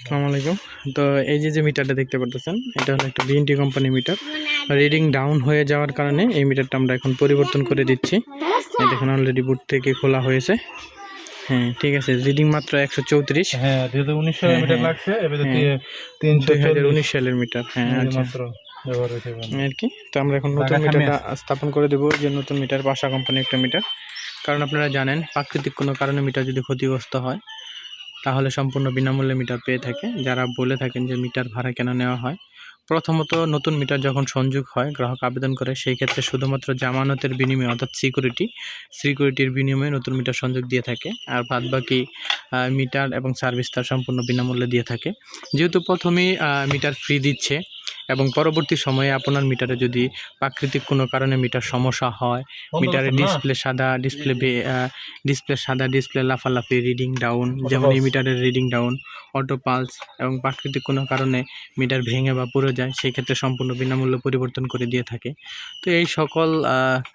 আসসালামু আলাইকুম। তো এই যে যে মিটারটা দেখতে পারতেছেন এটা হলো একটা BNT company meter reading down হয়ে যাওয়ার কারণে এই মিটারটা আমরা এখন পরিবর্তন করে দিচ্ছি। এই দেখুন অলরেডি বুট থেকে খোলা হয়েছে। হ্যাঁ ঠিক আছে। রিডিং মাত্র একশো চৌত্রিশ। হ্যাঁ দুই হাজার উনিশ সালে হ্যাঁ, মিটার হ্যাঁ। লাগছে হ্যাঁ। তিনশো দুই হাজার উনিশ সালের মিটার হ্যাঁ আচ্ছা। মাত্র। আর কি? তো আমরা এখন নতুন মিটারটা স্থাপন করে দেবো যে নতুন মিটার বাসা কোম্পানির একটা মিটার কারণ আপনারা জানেন প্রাকৃতিক কোনো কারণে মিটার যদি ক্ষতিগ্রস্ত হয় তাহলে সম্পূর্ণ বিনামূল্যে মিটার পেয়ে থাকে। যারা বলে থাকেন যে মিটার ভাড়া কেন নেওয়া হয়, প্রথমত নতুন মিটার যখন সংযোগ হয়, গ্রাহক আবেদন করে, সেই ক্ষেত্রে শুধুমাত্র জামানতের বিনিময়ে, অর্থাৎ সিকিউরিটি সিকিউরিটির বিনিময়ে নতুন মিটার সংযোগ দিয়ে থাকে। আর বাদ বাকি মিটার এবং সার্ভিস তার সম্পূর্ণ বিনামূল্যে দিয়ে থাকে। যেহেতু প্রথমেই মিটার ফ্রি দিচ্ছে এবং পরবর্তী সময়ে আপনার মিটারে যদি প্রাকৃতিক কোনো কারণে মিটার সমস্যা হয় না? ডিসপ্লে সাদা ডিসপ্লে ডিসপ্লে সাদা ডিসপ্লে লাফালাফি রিডিং ডাউন যেমন এই মিটারের রিডিং ডাউন অটো পালস এবং প্রাকৃতিক কোনো কারণে মিটার ভেঙে বা পড়ে যায় সেই ক্ষেত্রে সম্পূর্ণ বিনামূল্যে পরিবর্তন করে দিয়ে থাকে। তো এই সকল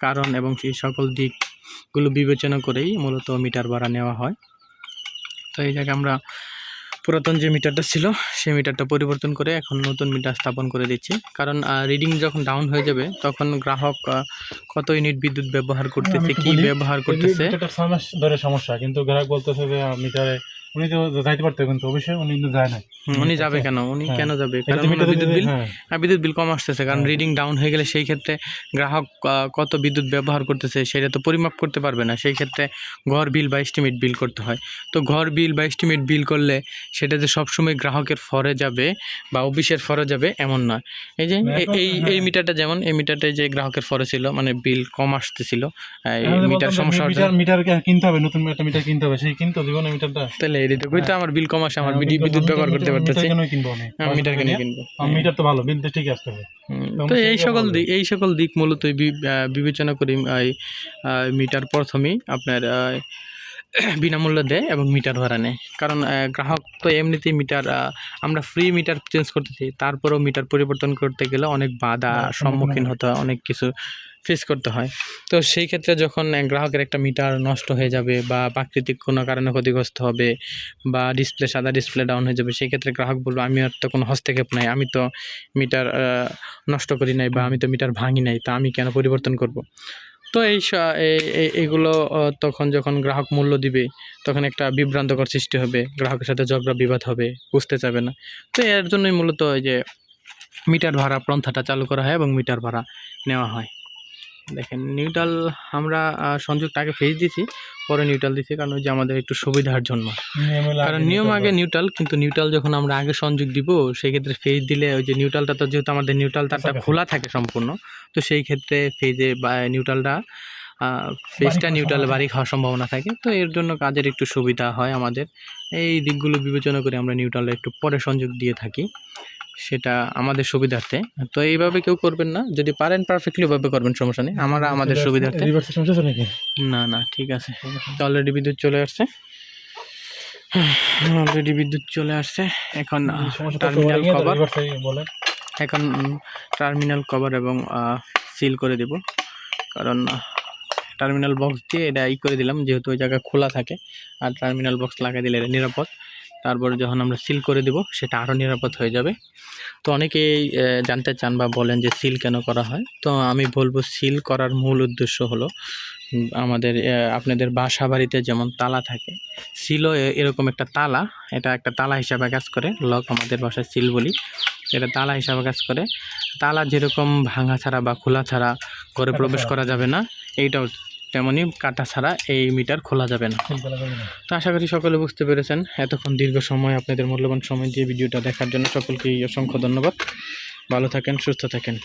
কারণ এবং সেই সকল দিকগুলো বিবেচনা করেই মূলত মিটার ভাড়া নেওয়া হয়। তো এই জায়গায় আমরা পুরাতন যে মিটারটা ছিল সেই মিটারটা পরিবর্তন করে এখন নতুন মিটার স্থাপন করে দিচ্ছি। কারণ রিডিং যখন ডাউন হয়ে যাবে তখন গ্রাহক কত ইউনিট বিদ্যুৎ ব্যবহার করতেছে কি ব্যবহার করতেছে? ধরে সমস্যা কিন্তু গ্রাহক বলতেছে যে মিটারে উনি তো যাইতে পারতো কিন্তু অবশ্যই উনি কিন্তু যায় না উনি যাবে কেন? উনি হ্যাঁ। কেন যাবে? কারণ ওনার বিদ্যুৎ বিল হ্যাঁ, হ্যাঁ, বিদ্যুৎ বিল কম আসতেছে কারণ হ্যাঁ। রিডিং ডাউন হয়ে গেলে সেই ক্ষেত্রে গ্রাহক কত বিদ্যুৎ ব্যবহার করতেছে সেটা তো পরিমাপ করতে পারবে না। সেই ক্ষেত্রে ঘর বিল বা এস্টিমেট বিল করতে হয়। তো ঘর বিল বা এস্টিমেট বিল করলে সেটা যে সবসময় গ্রাহকের ফরে যাবে বা অফিসের ফরে যাবে এমন নয় এই যে এই হ্যাঁ। এই মিটারটা যেমন এই মিটারটা যে গ্রাহকের ফরে ছিল মানে বিল কম আসতেছিল এই মিটার সমস্যা মিটার মিটার কিনতে হবে নতুন একটা মিটার কিনতে হবে। সেই কিনতে জীবনে মিটারটা। তাহলে এই তো কইতে আমার বিল কম আসে আমার হ্যাঁ, বিদ্যুৎ ব্যবহার করতে পারতেছি। মিটার কেন কিনবো আমি। মিটার কেন কিনবো। আমার মিটার তো ভালো বিল তো ঠিক আসতে হবে তো এই সকল দিক এই সকল দিক মূলত বিবেচনা করি মিটার প্রথমেই আপনার বিনামূল্যে দেয় এবং মিটার ভাড়া নেয়। কারণ গ্রাহক তো এমনিতেই মিটার আমরা ফ্রি মিটার চেঞ্জ করতেছি। তারপরেও মিটার পরিবর্তন করতে গেলে অনেক বাধা সম্মুখীন সম্মুখীন হতে হয় অনেক কিছু ফেস করতে হয়। তো সেই ক্ষেত্রে যখন গ্রাহকের একটা মিটার নষ্ট হয়ে যাবে বা প্রাকৃতিক কোনো কারণে ক্ষতিগ্রস্ত হবে বা ডিসপ্লে সাদা ডিসপ্লে ডাউন হয়ে যাবে সেই ক্ষেত্রে গ্রাহক বলবে আমি আর তো কোনো হস্তক্ষেপ নাই আমি তো মিটার নষ্ট করি নাই বা আমি তো মিটার ভাঙি নাই তা আমি কেন পরিবর্তন করব? তো এই এইগুলো তখন যখন গ্রাহক মূল্য দিবে, তখন একটা বিভ্রান্তকর সৃষ্টি হবে। গ্রাহকের সাথে ঝগড়া বিবাদ হবে, বুঝতে চাবে না। তো এর জন্যই মূলত যে, মিটার ভাড়া, পন্থাটা চালু করা হয় এবং মিটার ভাড়া নেওয়া হয়। দেখেন নিউট্রাল আমরা আহ, সংযোগটা আগে ফেস দিছি পরে নিউট্রাল দিছি কারণ ওই যে আমাদের একটু সুবিধার জন্য। কারণ নিয়ম আগে নিউট্রাল কিন্তু নিউট্রাল যখন আমরা আগে সংযোগ দিব সেই ক্ষেত্রে ফেজ দিলে ওই যে নিউট্রালটা তো যেহেতু আমাদের নিউট্রাল তারটা খোলা থাকে সম্পূর্ণ তো সেই ক্ষেত্রে ফেজে বা নিউট্রালটা ফেজটা নিউট্রালে বাড়ি খাওয়ার সম্ভাবনা থাকে তো এর জন্য কাজের একটু সুবিধা হয় আমাদের। এই দিকগুলো বিবেচনা করে আমরা নিউট্রালে একটু পরে সংযোগ দিয়ে থাকি। সেটা আমাদের সুবিধার্থে। তো এইভাবে কেউ করবেন না। যদি পারেন পারফেক্টলি ওভাবে করবেন সমস্যা নেই। আমরা আমাদের সুবিধার্থে। না না ঠিক আছে। অলরেডি বিদ্যুৎ চলে আসছে। অলরেডি বিদ্যুৎ চলে আসছে। এখন টার্মিনাল কভার এখন টার্মিনাল কভার এবং সিল করে দেব। কারণ টার্মিনাল বক্স দিয়ে এটা ই করে দিলাম। যেহেতু ওই জায়গা খোলা থাকে আর টার্মিনাল বক্স লাগাই দিলে এটা নিরাপদ। তারপরে যখন আমরা সিল করে দেব সেটা আরও নিরাপদ হয়ে যাবে। তো অনেকেই জানতে চান বা বলেন যে সিল কেন করা হয়। তো আমি বলব সিল করার মূল উদ্দেশ্য হলো আমাদের আপনাদের বাসা বাড়িতে যেমন তালা থাকে সিলও এরকম একটা তালা এটা একটা তালা হিসাবে কাজ করে লক আমাদের বাসায় সিল বলি। এটা তালা হিসাবে কাজ করে। তালা যেরকম ভাঙা ছাড়া বা খোলা ছাড়া ঘরে প্রবেশ করা যাবে না এইটাও তেমনই কাটা ছাড়া এই মিটার খোলা যাবে না। তো আশা করি সকলে বুঝতে পেরেছেন। এতক্ষণ দীর্ঘ সময় আপনাদের মূল্যবান সময় দিয়ে ভিডিওটা দেখার জন্য সকলকেই অসংখ্য ধন্যবাদ। ভালো থাকেন সুস্থ থাকেন।